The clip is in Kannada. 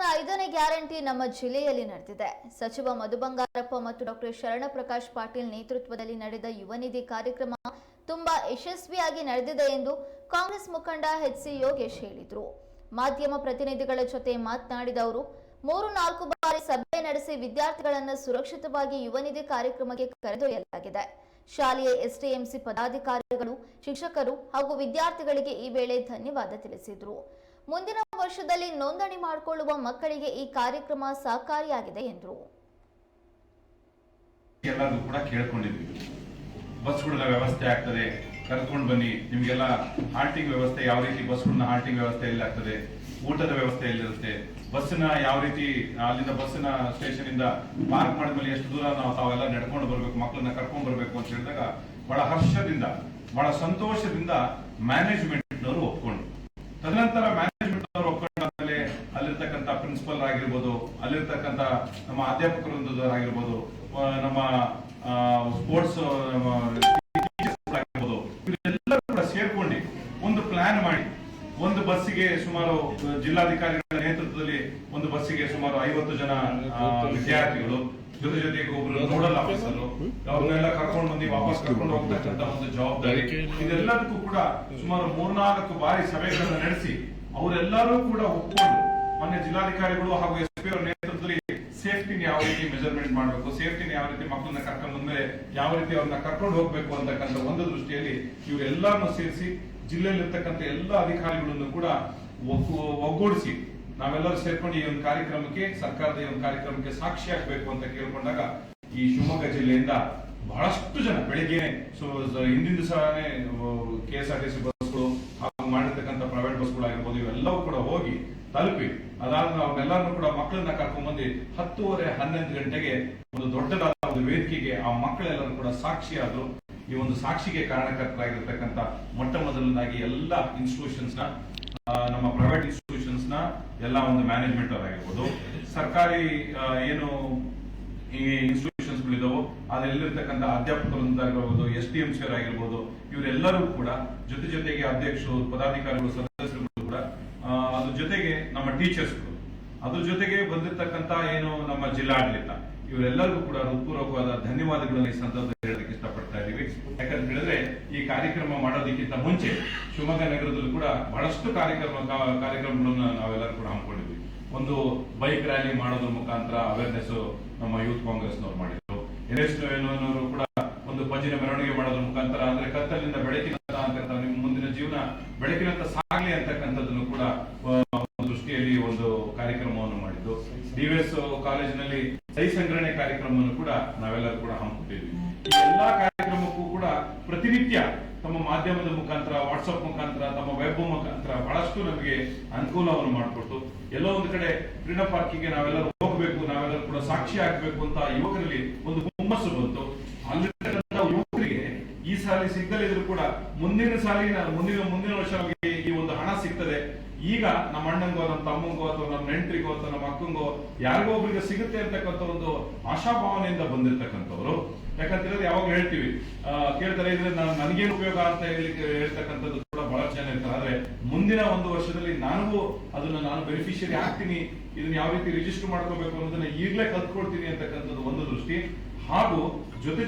ಕಾಂಗ್ರೆಸ್ನ ಐದನೇ ಗ್ಯಾರಂಟಿ ನಮ್ಮ ಜಿಲ್ಲೆಯಲ್ಲಿ ನಡೆದಿದೆ. ಸಚಿವ ಮಧು ಬಂಗಾರಪ್ಪ ಮತ್ತು ಡಾಕ್ಟರ್ ಶರಣ ಪ್ರಕಾಶ್ ಪಾಟೀಲ್ ನೇತೃತ್ವದಲ್ಲಿ ನಡೆದ ಯುವ ನಿಧಿ ಕಾರ್ಯಕ್ರಮ ತುಂಬಾ ಯಶಸ್ವಿಯಾಗಿ ನಡೆದಿದೆ ಎಂದು ಕಾಂಗ್ರೆಸ್ ಮುಖಂಡ ಎಚ್ ಸಿ ಯೋಗೇಶ್ ಹೇಳಿದರು. ಮಾಧ್ಯಮ ಪ್ರತಿನಿಧಿಗಳ ಜೊತೆ ಮಾತನಾಡಿದ ಅವರು, ಮೂರು ನಾಲ್ಕು ಬಾರಿ ಸಭೆ ನಡೆಸಿ ವಿದ್ಯಾರ್ಥಿಗಳನ್ನು ಸುರಕ್ಷಿತವಾಗಿ ಯುವನಿಧಿ ಕಾರ್ಯಕ್ರಮಕ್ಕೆ ಕರೆದೊಯ್ಯಲಾಗಿದೆ. ಶಾಲೆಯ ಎಸ್ಟಿಎಂಸಿ ಪದಾಧಿಕಾರಿಗಳು, ಶಿಕ್ಷಕರು ಹಾಗೂ ವಿದ್ಯಾರ್ಥಿಗಳಿಗೆ ಈ ವೇಳೆ ಧನ್ಯವಾದ ತಿಳಿಸಿದರು. ಮುಂದಿನ ವರ್ಷದಲ್ಲಿ ನೋಂದಣಿ ಮಾಡಿಕೊಳ್ಳುವ ಮಕ್ಕಳಿಗೆ ಈ ಕಾರ್ಯಕ್ರಮ ಸಹಕಾರಿಯಾಗಿದೆ ಎಂದರು. ಎಲ್ಲರೂ ಕೂಡ ಕೇಳ್ಕೊಂಡಿದ್ವಿ. ಬಸ್ಗಳ ವ್ಯವಸ್ಥೆ ಆಗ್ತದೆ. ಕರ್ಕೊಂಡು ಬನ್ನಿ. ನಿಮಗೆಲ್ಲ ಹಾಲ್ಟಿಂಗ್ ವ್ಯವಸ್ಥೆ ಯಾವ ರೀತಿ ಬಸ್ಗಳನ್ನ ಹಾಲ್ಟಿಂಗ್ ವ್ಯವಸ್ಥೆ ಎಲ್ಲಿ ಆಗ್ತದೆ? ಊಟದ ವ್ಯವಸ್ಥೆ ಎಲ್ಲಿರುತ್ತೆ ಬಸ್ಸಿನ ಯಾವ ರೀತಿ, ಅಲ್ಲಿಂದ ಬಸ್ಸಿನ ಸ್ಟೇಷನ್ ಇಂದ ಪಾರ್ಕ್ ಮಾಡಿದ್ಮೇಲೆ ಎಷ್ಟು ದೂರ ನಾವು ತಾವೆಲ್ಲ ನಡ್ಕೊಂಡು ಬರ್ಬೇಕು, ಮಕ್ಕಳನ್ನ ಕರ್ಕೊಂಡು ಬರ್ಬೇಕು ಅಂತ ಹೇಳಿದಾಗ ಬಹಳ ಹರ್ಷದಿಂದ, ಬಹಳ ಸಂತೋಷದಿಂದ ಮ್ಯಾನೇಜ್ಮೆಂಟ್ ನವರು ಒಪ್ಕೊಂಡು ತದನಂತರ ಮ್ಯಾನೇಜ್ಮೆಂಟ್ ಅವರು ಒಪ್ಕೊಂಡಾದ್ಮೇಲೆ ಅಲ್ಲಿರ್ತಕ್ಕಂಥ ಪ್ರಿನ್ಸಿಪಲ್ ಆಗಿರ್ಬೋದು, ಅಲ್ಲಿರ್ತಕ್ಕಂಥ ನಮ್ಮ ಅಧ್ಯಾಪಕರೊಂದಿಗಿರ್ಬೋದು ನಮ್ಮ ಸ್ಪೋರ್ಟ್ಸ್ ಆಗಿರ್ಬೋದು ಸೇರ್ಕೊಂಡು ಒಂದು ಪ್ಲಾನ್ ಮಾಡಿ. ಒಂದು ಬಸ್ಸಿಗೆ ಸುಮಾರು ಜಿಲ್ಲಾಧಿಕಾರಿಗಳ ನೇತೃತ್ವದಲ್ಲಿ ಒಂದು ಬಸ್ಸಿಗೆ ಸುಮಾರು ಐವತ್ತು ಜನ ವಿದ್ಯಾರ್ಥಿಗಳು, ಜೊತೆ ಜೊತೆಗೆ ಒಬ್ರು ನೋಡಲ್ ಆಫೀಸರು ಅವ್ರನ್ನೆಲ್ಲ ಕರ್ಕೊಂಡು ಬಂದು ವಾಪಸ್ ಕರ್ಕೊಂಡು ಹೋಗ್ತಕ್ಕಂತ ಒಂದು ಜವಾಬ್ದಾರಿ. ಇದೆಲ್ಲದಕ್ಕೂ ಕೂಡ ಸುಮಾರು ಮೂರ್ನಾಲ್ಕು ಬಾರಿ ಸಭೆಗಳನ್ನು ನಡೆಸಿ, ಅವರೆಲ್ಲರೂ ಕೂಡ ಒಪ್ಕೊಂಡು ಮೊನ್ನೆ ಜಿಲ್ಲಾಧಿಕಾರಿಗಳು ಹಾಗೂ ಎಸ್ ಪಿ ಅವರ ನೇತೃತ್ವದಲ್ಲಿ ಸೇಫ್ಟಿನ ಯಾವ ರೀತಿ ಮೆಜರ್ಮೆಂಟ್ ಮಾಡಬೇಕು ಸೇಫ್ಟಿನ ಯಾವ ರೀತಿ ಮಕ್ಕಳನ್ನ ಕರ್ಕೊಂಡು ಬಂದ್ಮೇಲೆ ಯಾವ ರೀತಿ ಅವ್ರನ್ನ ಕರ್ಕೊಂಡು ಹೋಗ್ಬೇಕು ಅಂತಕ್ಕಂಥ ಒಂದು ದೃಷ್ಟಿಯಲ್ಲಿ ಇವರೆಲ್ಲರನ್ನು ಸೇರಿಸಿ ಜಿಲ್ಲೆಯಲ್ಲಿರ್ತಕ್ಕಂಥ ಎಲ್ಲ ಅಧಿಕಾರಿಗಳನ್ನು ಕೂಡ ಒಗ್ಗು- ಒಗ್ಗೂಡಿಸಿ ನಾವೆಲ್ಲರೂ ಸೇರ್ಕೊಂಡು ಈ ಒಂದು ಕಾರ್ಯಕ್ರಮಕ್ಕೆ, ಸರ್ಕಾರದ ಈ ಒಂದು ಕಾರ್ಯಕ್ರಮಕ್ಕೆ ಸಾಕ್ಷಿ ಆಗ್ಬೇಕು ಅಂತ ಕೇಳ್ಕೊಂಡಾಗ ಈ ಶಿವಮೊಗ್ಗ ಜಿಲ್ಲೆಯಿಂದ ಬಹಳಷ್ಟು ಜನ ಬೆಳಿಗ್ಗೆ ಸೊ- ಹಿಂದಿನ ದಿವಸನೇ K S R T C ಮಾಡಿರ್ತಕ್ಕಂಥ ಪ್ರೈವೇಟ್ ಬಸ್ಗಳು ಆಗಿರ್ಬೋದು, ಇವೆಲ್ಲವೂ ಕೂಡ ಹೋಗಿ ತಲುಪಿ ಅದಾದ ಅವ್ರನ್ನೆಲ್ಲರನ್ನು ಕೂಡ ಮಕ್ಕಳನ್ನ ಕರ್ಕೊಂಡ್ಬಂದು ಹತ್ತುವರೆ, ಹನ್ನೊಂದು ಗಂಟೆಗೆ ಒಂದು ದೊಡ್ಡದಾದ ಒಂದು ವೇದಿಕೆಗೆ ಆ ಮಕ್ಕಳೆಲ್ಲರೂ ಕೂಡ ಸಾಕ್ಷಿಯಾದ್ರು. ಈ ಒಂದು ಸಾಕ್ಷಿಗೆ ಕಾರಣಕರ್ತರಾಗಿರ್ತಕ್ಕಂಥ ಮೊಟ್ಟ ಮೊದಲನಾಗಿ ಎಲ್ಲ ಇನ್ಸ್ಟಿಟ್ಯೂಷನ್ಸ್ನ ನಮ್ಮ ಪ್ರೈವೇಟ್ ಇನ್ಸ್ಟಿಟ್ಯೂಷನ್ಸ್ನ ಎಲ್ಲ ಒಂದು ಮ್ಯಾನೇಜ್ಮೆಂಟ್ ಆಗಿರ್ಬೋದು ಸರ್ಕಾರಿ ಏನು ಈ ಗಳಿದಾವೋ ಅದರಲ್ಲಿರ್ತಕ್ಕಂಥ ಅಧ್ಯಾಪಕರು ಎಸ್ ಟಿ ಎಂ ಸಿ ಆಗಿರ್ಬೋದು, ಇವರೆಲ್ಲರೂ ಕೂಡ ಜೊತೆ ಜೊತೆಗೆ ಅಧ್ಯಕ್ಷರು, ಪದಾಧಿಕಾರಿಗಳು, ಸದಸ್ಯರುಗಳು ಕೂಡ ಅದ್ರ ಜೊತೆಗೆ ನಮ್ಮ ಟೀಚರ್ಸ್ಗಳು ಅದ್ರ ಜೊತೆಗೆ ಬಂದಿರತಕ್ಕಂತ ಏನು ನಮ್ಮ ಜಿಲ್ಲಾಡಳಿತ, ಇವರೆಲ್ಲರಿಗೂ ಕೂಡ ಹೃತ್ಪೂರ್ವಕವಾದ ಧನ್ಯವಾದಗಳನ್ನು ಈ ಸಂದರ್ಭದಲ್ಲಿ ಹೇಳೋದಕ್ಕೆ ಇಷ್ಟಪಡ್ತಾ ಇದ್ದೀವಿ. ಯಾಕಂತ ಹೇಳಿದ್ರೆ, ಈ ಕಾರ್ಯಕ್ರಮ ಮಾಡೋದಕ್ಕಿಂತ ಮುಂಚೆ ಶಿವಮೊಗ್ಗ ನಗರದಲ್ಲೂ ಕೂಡ ಬಹಳಷ್ಟು ಕಾರ್ಯಕ್ರಮ ಕಾರ್ಯಕ್ರಮಗಳನ್ನ ನಾವೆಲ್ಲರೂ ಕೂಡ ಹಮ್ಮಿಕೊಂಡಿದ್ವಿ. ಒಂದು ಬೈಕ್ ರ್ಯಾಲಿ ಮಾಡೋದ್ರ ಮುಖಾಂತರ ಅವೇರ್ನೆಸ್ ನಮ್ಮ ಯೂತ್ ಕಾಂಗ್ರೆಸ್ನವ್ರು ಮಾಡಿದ್ರು. ಎನ್ ಏನವರು ಕೂಡ ಒಂದು ಭಜನೆ ಮೆರವಣಿಗೆ ಮಾಡೋದ್ರ ಮುಖಾಂತರ, ಅಂದ್ರೆ ಕತ್ತಲಿಂದ ಬೆಳಕಿನಂತ ಅಂತ ನಿಮ್ಮ ಮುಂದಿನ ಜೀವನ ಬೆಳಕಿನಂತ ಸಾಗಲಿ ಅಂತಕ್ಕಂಥದ್ದನ್ನು ಕೂಡ ದೃಷ್ಟಿಯಲ್ಲಿ ಒಂದು ಕಾರ್ಯಕ್ರಮವನ್ನು ಮಾಡಿದ್ದು. ಡಿವಿಎಸ್ ಕಾಲೇಜಿನಲ್ಲಿ ಸಹಿ ಸಂಗ್ರಹಣೆ ಕಾರ್ಯಕ್ರಮವನ್ನು ಕೂಡ ನಾವೆಲ್ಲರೂ ಕೂಡ ಹಮ್ಮಿಕೊಂಡಿದ್ವಿ ಎಲ್ಲಾ ಕಾರ್ಯಕ್ರಮಕ್ಕೂ ಕೂಡ ಪ್ರತಿನಿತ್ಯ ತಮ್ಮ ಮಾಧ್ಯಮದ ಮುಖಾಂತರ, ವಾಟ್ಸ್ಆಪ್ ಮುಖಾಂತರ, ತಮ್ಮ ವೆಬ್ ಮುಖಾಂತರ ಬಹಳಷ್ಟು ನಮಗೆ ಅನುಕೂಲವನ್ನು ಮಾಡಿಕೊಟ್ಟು ಎಲ್ಲೋ ಒಂದು ಕಡೆ, ಕ್ರೀಡಾ ಪಾರ್ಕಿಗೆ ನಾವೆಲ್ಲರೂ ಹೋಗಬೇಕು, ನಾವೆಲ್ಲರೂ ಕೂಡ ಸಾಕ್ಷಿ ಆಗ್ಬೇಕು ಅಂತ ಯುವಕರಲ್ಲಿ ಒಂದು ಹುಮ್ಮಸ್ಸು ಬಂತು ಯುವಕರಿಗೆ ಈ ಸಾಲಿ ಸಿಗದಲ್ಲಿದ್ರು ಕೂಡ ಮುಂದಿನ ಸಾಲಿನ, ಮುಂದಿನ ಮುಂದಿನ ವರ್ಷ ಈ ಒಂದು ಹಣ ಸಿಗ್ತದೆ. ಈಗ ನಮ್ಮ ಅಣ್ಣಂಗೋ, ನಮ್ಮ ತಮ್ಮಂಗೋ ಅಥವಾ ನಮ್ಮ ನೆಂಟರಿಗೋ ಅಥವಾ ನಮ್ಮ ಅಕ್ಕಂಗೋ ಯಾರಿಗೋ ಒಬ್ರಿಗೆ ಸಿಗುತ್ತೆ ಅಂತಕ್ಕಂಥ ಒಂದು ಆಶಾಭಾವನೆಯಿಂದ ಬಂದಿರ್ತಕ್ಕಂಥವ್ರು. ಯಾಕಂತ ಹೇಳಿದ್ರೆ ಯಾವಾಗ ಹೇಳ್ತೀವಿ ಕೇಳ್ತಾರೆ, ಇದ್ರೆ ನಾನು, ನನಗೇನು ಉಪಯೋಗ ಅಂತ ಹೇಳಿ ಹೇಳ್ತಕ್ಕಂಥದ್ದು ಕೂಡ ಬಹಳ ಜನ ಇರ್ತಾರೆ ಆದ್ರೆ ಮುಂದಿನ ಒಂದು ವರ್ಷದಲ್ಲಿ ನನಗೂ ಅದನ್ನ ನಾನು ಬೆನಿಫಿಷಿಯರಿ ಆಗ್ತೀನಿ, ಇದನ್ನ ಯಾವ ರೀತಿ ರಿಜಿಸ್ಟರ್ ಮಾಡ್ಕೋಬೇಕು ಅನ್ನೋದನ್ನ ಈಗಲೇ ಕಲ್ತ್ಕೊಳ್ತೀನಿ ಅಂತಕ್ಕಂಥದ್ದು ಒಂದು ದೃಷ್ಟಿ. ಹಾಗೂ ಜೊತೆ